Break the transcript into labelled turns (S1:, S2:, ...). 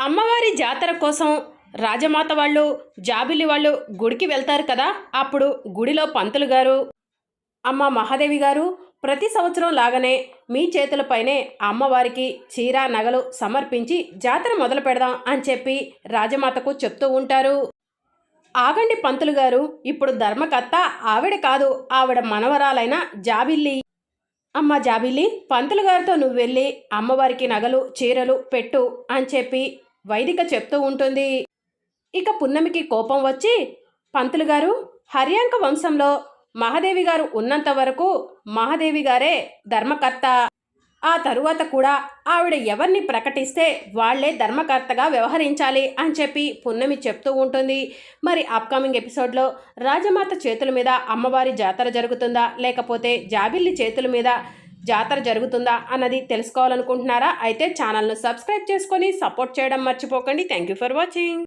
S1: అమ్మవారి జాతర కోసం రాజమాత వాళ్ళు జాబిల్లి వాళ్ళు గుడికి వెళ్తారు కదా? అప్పుడు గుడిలో పంతులు గారు అమ్మ మహాదేవి గారు ప్రతి సంవత్సరం లాగానే మీ చేతులపైనే అమ్మవారికి చీర నగలు సమర్పించి జాతర మొదలు పెడదాం అని చెప్పి రాజమాతకు చెప్తూ ఉంటారు. ఆగండి పంతులు గారు ఇప్పుడు ధర్మకర్త ఆవిడ కాదు ఆవిడ మనవరాలైన జాబిల్లి. అమ్మ జాబిల్లి పంతులు గారితో నువ్వు వెళ్ళి అమ్మవారికి నగలు చీరలు పెట్టు అని చెప్పి వైదిక చెప్తూ ఉంటుంది. ఇక పున్నమికి కోపం వచ్చి పంతులు గారు హర్యాంక వంశంలో మహాదేవి గారు ఉన్నంత వరకు మహాదేవి గారే ధర్మకర్త. ఆ తరువాత కూడా ఆవిడ ఎవరిని ప్రకటిస్తే వాళ్ళే ధర్మకర్తగా వ్యవహరించాలి అని చెప్పి పున్నమి చెప్తూ ఉంటుంది. మరి అప్కమింగ్ ఎపిసోడ్లో రాజమాత చేతుల మీద అమ్మవారి జాతర జరుగుతుందా? లేకపోతే జాబిల్లి చేతుల మీద జాతర జరుగుతుందా అన్నది తెలుసుకోవాలనుకుంటున్నారా? అయితే ఛానల్ను సబ్స్క్రైబ్ చేసుకొని సపోర్ట్ చేయడం మర్చిపోకండి. Thank you for watching.